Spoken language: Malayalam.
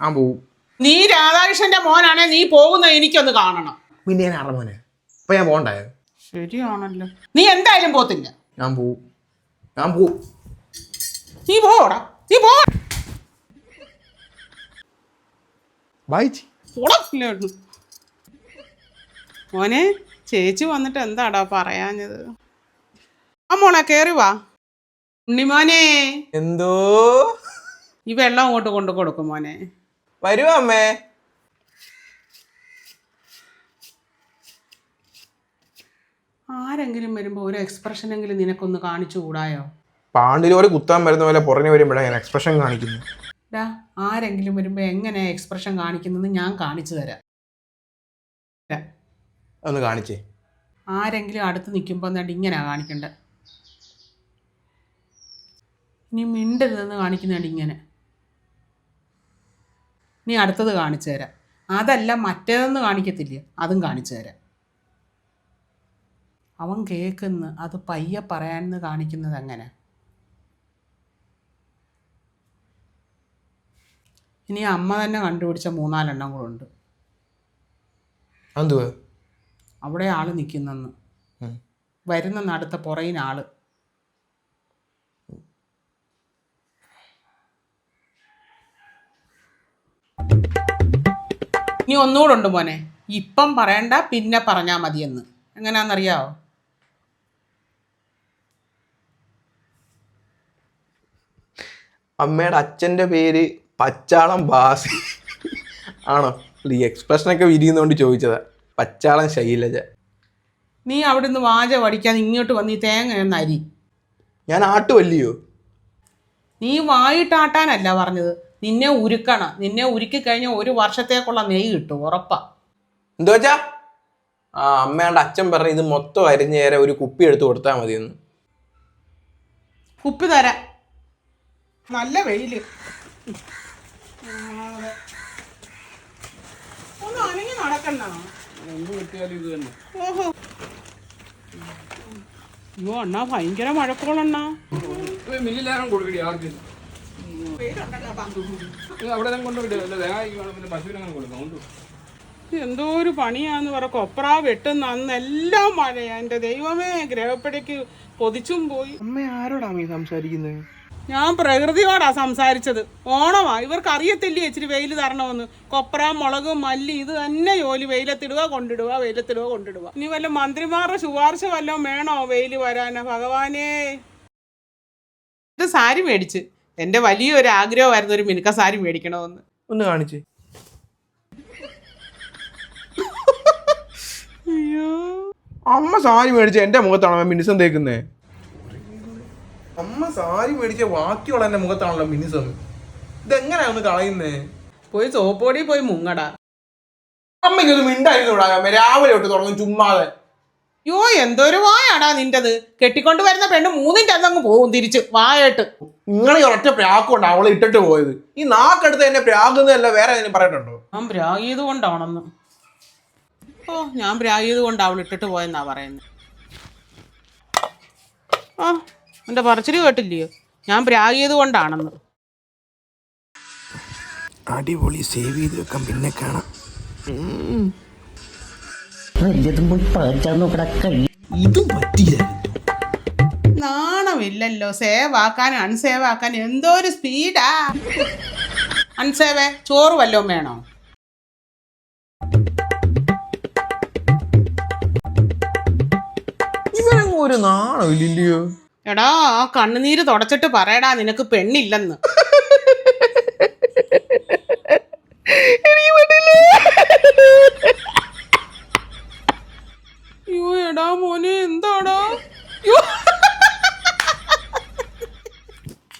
ഞാൻ പോവും. നീ രാധാകൃഷ്ണന്റെ മോനാണെ നീ പോകുന്ന എനിക്കൊന്ന് കാണണം. പിന്നെ ഞാൻ അറമോനെ അപ്പൊ ഞാൻ പോകണ്ടായോ ശരിയാണല്ലോ. നീ എന്തായാലും പോത്തില്ല. ഞാൻ പോവും. ഞാൻ പോവും. നീ പോടാ. നീ പോ. വായിച്ചി പോടാ. മോനെ ചേച്ചി വന്നിട്ട് എന്താടാ പറയാഞ്ഞത്? ആ മോണെ കേറി വാ. ഉണ്ണിമോനെ. എന്തോ? ഈ വെള്ളം അങ്ങോട്ട് കൊണ്ടു കൊടുക്കും മോനെ. വരുവാ അമ്മേ? ആരെങ്കിലും വരുമ്പോൾ ഒരു എക്സ്പ്രഷനെങ്കിലും നിനക്കൊന്ന് കാണിച്ചു കൂടായോ? പാണ്ഡിലോട് കുത്താൻ വരുന്ന പോലെ പുറമെ വരുമ്പോഴാണ് ഞാൻ എക്സ്പ്രഷൻ കാണിക്കുന്നു. ഡാ ആരെങ്കിലും വരുമ്പോൾ എങ്ങനെ എക്സ്പ്രഷൻ കാണിക്കുന്നത് ഞാൻ കാണിച്ചു തരാം. ഡാ, ഒന്ന് കാണിച്ചേ. ആരെങ്കിലും അടുത്ത് നിൽക്കുമ്പോൾ എന്നിട്ട് ഇങ്ങനെയാ കാണിക്കണ്ടേ? ഇനി മിണ്ടരുതെന്ന് കാണിക്കുന്നുണ്ട് ഇങ്ങനെ. നീ അടുത്തത് കാണിച്ചു തരാം. അതല്ല മറ്റേതെന്ന് കാണിക്കത്തില്ല? അതും കാണിച്ചു തരാം. അവൻ കേൾക്കുന്നു അത് പയ്യെ പറയാനെന്ന് കാണിക്കുന്നത് അങ്ങനെ ഇനി അമ്മ തന്നെ കണ്ടുപിടിച്ച മൂന്നാലെണ്ണം കൂടെ ഉണ്ട്. അവിടെ ആൾ നിൽക്കുന്നെന്ന്. വരുന്ന നടത്ത അടുത്ത ഇനി ഒന്നുകൂടെ ഉണ്ട് മോനെ. ഇപ്പം പറയണ്ട പിന്നെ പറഞ്ഞാൽ മതിയെന്ന്. എങ്ങനെയാണെന്നറിയാവോ അമ്മയുടെ അച്ഛന്റെ പേര് പച്ചാളം ബാസി. ആണോ? ഈ എക്സ്പ്രഷനൊക്കെ വിരിയുന്നോണ്ട് ചോദിച്ചതാ. പച്ചാളം ശൈലജ. നീ അവിടെ നിന്ന് വാച പഠിക്കാൻ ഇങ്ങോട്ട് വന്ന് ഈ തേങ്ങ ഒന്ന് അരി. ഞാൻ ആട്ടുമല്ലയോ നീ വായിട്ടാട്ടാനല്ല പറഞ്ഞത്. നിന്നെ ഉരുക്കണം നിന്നെ ഉരുക്കി കഴിഞ്ഞ ഒരു വർഷത്തേക്കുള്ള നെയ്യ് കിട്ടും ഉറപ്പാ. എന്തോ വെച്ചാ ആ അമ്മയുടെ അച്ഛൻ പറഞ്ഞ ഇത് മൊത്തം അരിഞ്ഞ് നേരെ ഒരു കുപ്പി എടുത്തു കൊടുത്താൽ മതിയെന്ന്. കുപ്പി തരാം. നല്ല വെയിൽ. ഒന്ന് അനങ്ങി നടക്കണ്ട. ഓഹോ. അയ്യോ അണ്ണാ ഭയങ്കര മഴക്കോളണ്ണാ മില്ലിലേറെ കൊടുക്കടി ആർക്ക്. അവിടെ എന്തോ ഒരു പണിയാന്ന് പറ. കൊപ്ര വെട്ടുന്ന അന്ന് എല്ലാം മഴയാ. എന്റെ ദൈവമേ ഗ്രഹപ്പടിക്ക് പൊതിച്ചും പോയി. അമ്മ ആരോടാ നീ സംസാരിക്കുന്നത് ഞാൻ പ്രകൃതിയോടാ സംസാരിച്ചത്. ഓണമാ. ഇവർക്ക് അറിയത്തില്ലേ ഇച്ചിരി വെയിൽ തരണമെന്ന്? കൊപ്ര മുളക് മല്ലി ഇത് തന്നെ ജോലി. വെയിലത്തിടുക കൊണ്ടിടുക വെയിലത്തിടുക കൊണ്ടിടുക ഇനി വല്ല മന്ത്രിമാരുടെ ശുപാർശ വല്ലതും വേണോ വെയിൽ വരാനാ? ഭഗവാനേ. ഇത് സാരി മേടിച്ച്. എന്റെ വലിയൊരു ആഗ്രഹമായിരുന്നു ഒരു മിനുക്ക സാരി മേടിക്കണമെന്ന്. ഒന്ന് കാണിച്ചേ. അയ്യോ. അമ്മ സാരി മേടിച്ച എന്റെ മുഖത്താണോ മിനിസം തേക്കുന്നേ? അമ്മ സാരി മേടിച്ച ബാക്കിയുള്ള എന്റെ മുഖത്താണല്ലോ മിനിസം. ഇതെങ്ങനെയാ ഒന്ന് കളയുന്നേ? പോയി സോപ്പോടി പോയി മുങ്ങടാ. അമ്മയ്ക്കൊന്ന് മിണ്ടായിരുന്നു രാവിലെ തൊട്ട് തുടങ്ങും ചുമ്മാതെ. യോ എന്തൊരു വായാടാ നിന്റത്. കെട്ടിക്കൊണ്ട് വരുന്ന പെണ്ണ് മൂന്നിന്റെ അന്നങ്ങ് പോകും തിരിച്ച് വായായിട്ട് നിങ്ങൾ ഈ ഒറ്റ പ്രാക്കുണ്ട് അവളെ ഇട്ടിട്ട് പോയത്. ഈ നാക്കെടുത്ത് എന്നെ പ്രാകുന്നതല്ല വേറെ എന്തെങ്കിലും പറയട്ടുണ്ടോ ഞാൻ പ്രാഗിയത് കൊണ്ടാണെന്ന്. ഓ ഞാൻ പ്രാഗിയത് കൊണ്ട് അവൾ ഇട്ടിട്ട് പോയെന്നാ പറയുന്നത് ആ എന്റെ പറച്ചിൽ കേട്ടില്ലയോ? ഞാൻ പ്രാഗിയത് കൊണ്ടാണെന്ന്. അടിപൊളി സേവ് ചെയ്ത് വെക്കാം പിന്നെ കാണാം. വല്ലതും പോയി നോക്കടാ ഇതും പറ്റില്ല നാണമില്ലല്ലോ. സേവ് ആക്കാൻ അൺസേവ് ആക്കാൻ എന്തോ ഒരു സ്പീഡാ. അൺസേവേ ചോറ് വല്ലതും വേണോ? ഒരു നാണോ ഇല്ലല്ലയോ എടാ ആ കണ്ണുനീര് തുടച്ചിട്ട് പറയടാ നിനക്ക് പെണ്ണില്ലെന്ന് അയ്യോ എടാ മോനെ അയ്യോ